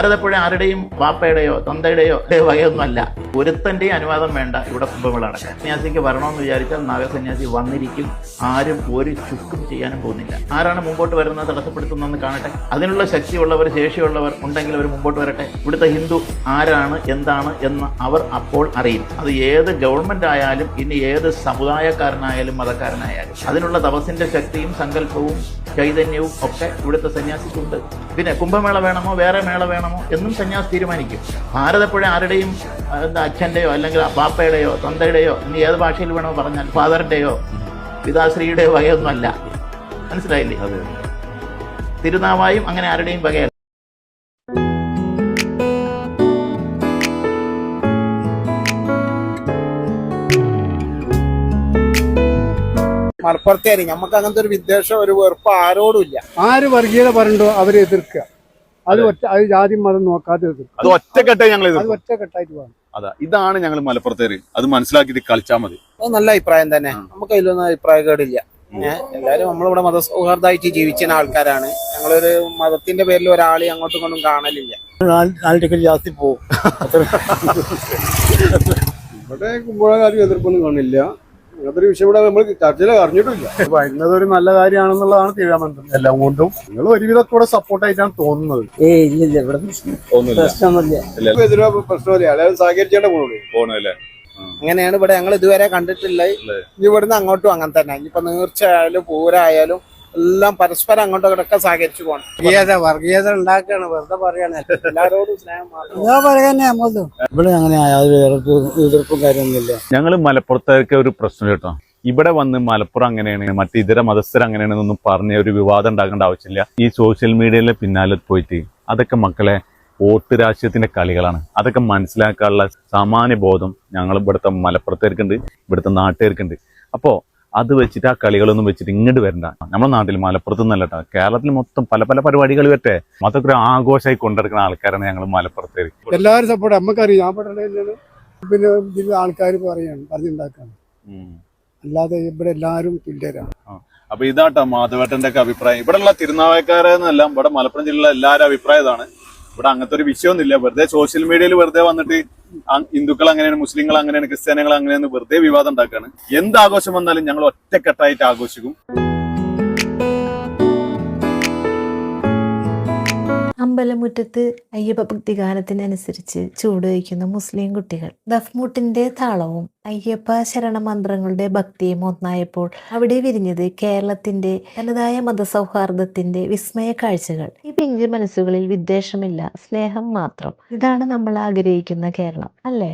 ഭാരതപ്പുഴ ആരുടെയും വാപ്പയുടെയോ തന്തയുടെയോ വകയൊന്നും അല്ല ഒരുത്തന്റെയും അനുവാദം വേണ്ട ഇവിടെ കുംഭമേള നടക്കാൻ സന്യാസിക്ക് വരണമെന്ന് വിചാരിച്ചാൽ നാഗസന്യാസി വന്നിരിക്കും. ആരും ഒരു ചുക്കും ചെയ്യാനും പോകുന്നില്ല. ആരാണ് മുമ്പോട്ട് വരുന്നത് തടസ്സപ്പെടുത്തുന്നതെന്ന് കാണട്ടെ. അതിനുള്ള ശക്തിയുള്ളവർ ശേഷിയുള്ളവർ ഉണ്ടെങ്കിൽ അവർ മുമ്പോട്ട് വരട്ടെ. ഇവിടുത്തെ ഹിന്ദു ആരാണ് എന്താണ് എന്ന് അവർ അപ്പോൾ അറിയും. അത് ഏത് ഗവൺമെന്റ് ആയാലും ഇനി ഏത് സമുദായക്കാരനായാലും മതക്കാരനായാലും. അതിനുള്ള തപസ്സിന്റെ ശക്തിയും സങ്കല്പവും ചൈതന്യവും ഒക്കെ ഇവിടുത്തെ സന്യാസിക്കുണ്ട്. പിന്നെ കുംഭമേള വേണമോ വേറെ മേള വേണമോ എന്നും സന്യാസി തീരുമാനിക്കും. ഭാരതപ്പുഴ ആരുടെയും എന്താ അച്ഛന്റെയോ അല്ലെങ്കിൽ പാപ്പയുടെയോ തന്തയുടെയോ ഇനി ഏത് ഭാഷയിൽ വേണോ പറഞ്ഞാൽ ഫാദറിന്റെയോ പിതാശ്രീയുടെയോ വകയൊന്നുമല്ല. മനസ്സിലായില്ലേ? അതെ തിരുനാവായും അങ്ങനെ ആരുടെയും വകയല്ല. മലപ്പുറത്തേരി നമുക്ക് അങ്ങനത്തെ ഒരു വിദ്വേഷം ഒരു വെറുപ്പ് ആരോടും ഇല്ല. ആര് വർഗീയത പറഞ്ഞോ അവരെ എതിർക്കുക. അത് ഒറ്റ അത് ജാതി മതം നോക്കാതെ അത് ഒറ്റക്കെട്ടായി ഞങ്ങൾ അത് ഒറ്റക്കെട്ടായിട്ട് വേണം. അതാ ഇതാണ് ഞങ്ങൾ മലപ്പുറത്തേര്. അത് മനസ്സിലാക്കിയിട്ട് കളിച്ചാൽ മതി. അത് നല്ല അഭിപ്രായം തന്നെ. നമുക്ക് അതിലൊന്നും അഭിപ്രായ കേടില്ല. ഏഹ് എല്ലാരും നമ്മളിവിടെ മതസൗഹാർദ്ദമായിട്ട് ജീവിക്കുന്ന ആൾക്കാരാണ്. ഞങ്ങളൊരു മതത്തിന്റെ പേരിൽ ഒരാളെ അങ്ങോട്ടും ഇങ്ങോട്ടും കാണലില്ല. നാല് ടിക്കറ്റ് ജാസ്തി പോകും ഇവിടെ കുമ്പോഴാരും എതിർപ്പൊന്നും കാണില്ല അങ്ങനത്തെ ഒരു വിഷയം ഇവിടെ നമ്മൾ ചർച്ചയിൽ അറിഞ്ഞിട്ടില്ല. വരുന്നത് ഒരു നല്ല കാര്യമാണെന്നുള്ളതാണ് തീരുമാനം എല്ലാം കൊണ്ടും നിങ്ങൾ ഒരുവിധം കൂടെ സപ്പോർട്ടായിട്ടാണ് തോന്നുന്നത്. ഏയ് ഇല്ലില്ല ഇവിടെ തോന്നുന്നില്ല. പ്രശ്നമൊന്നുമില്ല. എതിരെ പ്രശ്നമില്ല അതായത് സഹകരിച്ചേണ്ട പോകുള്ളൂ പോണല്ലേ അങ്ങനെയാണ് ഇവിടെ ഞങ്ങൾ ഇതുവരെ കണ്ടിട്ടില്ല. ഇനി ഇവിടുന്ന് അങ്ങോട്ടും അങ്ങനെ തന്നെ. ഇനിയിപ്പോ നീർച്ചയായാലും പൂരായാലും എല്ലാം പരസ്പരം അങ്ങോട്ടും ഇങ്ങോട്ടൊക്കെ സഹകരിച്ചു പോകണം വർഗീയത വർഗീയത ഉണ്ടാക്കാണ്. വെറുതെ പറയാണ്. എല്ലാവരോടും സ്നേഹം മാത്രം. ഇവിടെ അങ്ങനെ എതിർപ്പും കാര്യമൊന്നുമില്ല ഞങ്ങൾ മലപ്പുറത്തേക്ക് ഒരു പ്രശ്നം കേട്ടോ. ഇവിടെ വന്ന് മലപ്പുറം അങ്ങനെയാണ് മറ്റ് ഇതര മതസ്ഥർ അങ്ങനെയാണെന്നൊന്നും പറഞ്ഞ ഒരു വിവാദം ഉണ്ടാക്കേണ്ട ആവശ്യമില്ല. ഈ സോഷ്യൽ മീഡിയയിലെ പിന്നാലെ പോയിട്ട് അതൊക്കെ മക്കളെ വോട്ട് രാഷ്ട്രീയത്തിന്റെ കളികളാണ്. അതൊക്കെ മനസ്സിലാക്കാനുള്ള സാമാന്യ ബോധം ഞങ്ങൾ ഇവിടുത്തെ മലപ്പുറത്തേർക്കുണ്ട് ഇവിടുത്തെ നാട്ടുകാർക്കുണ്ട്. അപ്പോൾ അത് വെച്ചിട്ട് ആ കളികളൊന്നും വെച്ചിട്ട് ഇങ്ങോട്ട് വരണ്ട. നമ്മുടെ നാട്ടിൽ മലപ്പുറത്ത് നിന്നല്ല കേട്ടോ. കേരളത്തിൽ മൊത്തം പല പല പരിപാടികൾ വരട്ടെ മൊത്തത്തിൽ ഒരു ആഘോഷമായി കൊണ്ടെടുക്കുന്ന ആൾക്കാരാണ് ഞങ്ങൾ മലപ്പുറത്തേര് എല്ലാവരും സപ്പോർട്ട് നമുക്കറിയാം. ഞാൻ പെട്ടെന്ന് പിന്നെ ഇതിൽ ആൾക്കാർ പറയാണ് പറഞ്ഞുണ്ടാക്കാണ്. അല്ലാതെ ഇവിടെ എല്ലാവരും തുല്യരാണ്. അപ്പൊ ഇതാട്ടോ മാധവേട്ടന്റെ ഒക്കെ അഭിപ്രായം. ഇവിടെയുള്ള തിരുനാവായക്കാരെന്നല്ല ഇവിടെ മലപ്പുറം ജില്ലയിലെ എല്ലാവരും അഭിപ്രായം ഇതാണ്. ഇവിടെ അങ്ങനത്തെ ഒരു വിഷയമൊന്നുമില്ല. വെറുതെ സോഷ്യൽ മീഡിയയിൽ വെറുതെ വന്നിട്ട് ഹിന്ദുക്കൾ അങ്ങനെയാണ് മുസ്ലിങ്ങൾ അങ്ങനെയാണ് ക്രിസ്ത്യാനികൾ അങ്ങനെയാണ് വെറുതെ വിവാദം ഉണ്ടാക്കുകയാണ് എന്ത് ആഘോഷം വന്നാലും ഞങ്ങൾ ഒറ്റക്കെട്ടായിട്ട് ആഘോഷിക്കും. അമ്പലമുറ്റത്ത് അയ്യപ്പ ഭക്തി ഗാനത്തിനനുസരിച്ച് ചൂടുവയ്ക്കുന്ന മുസ്ലിം കുട്ടികൾ. ദഫ്മുട്ടിന്റെ താളവും അയ്യപ്പ ശരണമന്ത്രങ്ങളുടെ ഭക്തിയും ഒന്നായപ്പോൾ അവിടെ വിരിഞ്ഞത് കേരളത്തിന്റെ തനതായ മതസൗഹാർദ്ദത്തിന്റെ വിസ്മയ കാഴ്ചകൾ. ഈ പിഞ്ച് മനസ്സുകളിൽ വിദ്വേഷമില്ല സ്നേഹം മാത്രം. ഇതാണ് നമ്മൾ ആഗ്രഹിക്കുന്ന കേരളം അല്ലേ?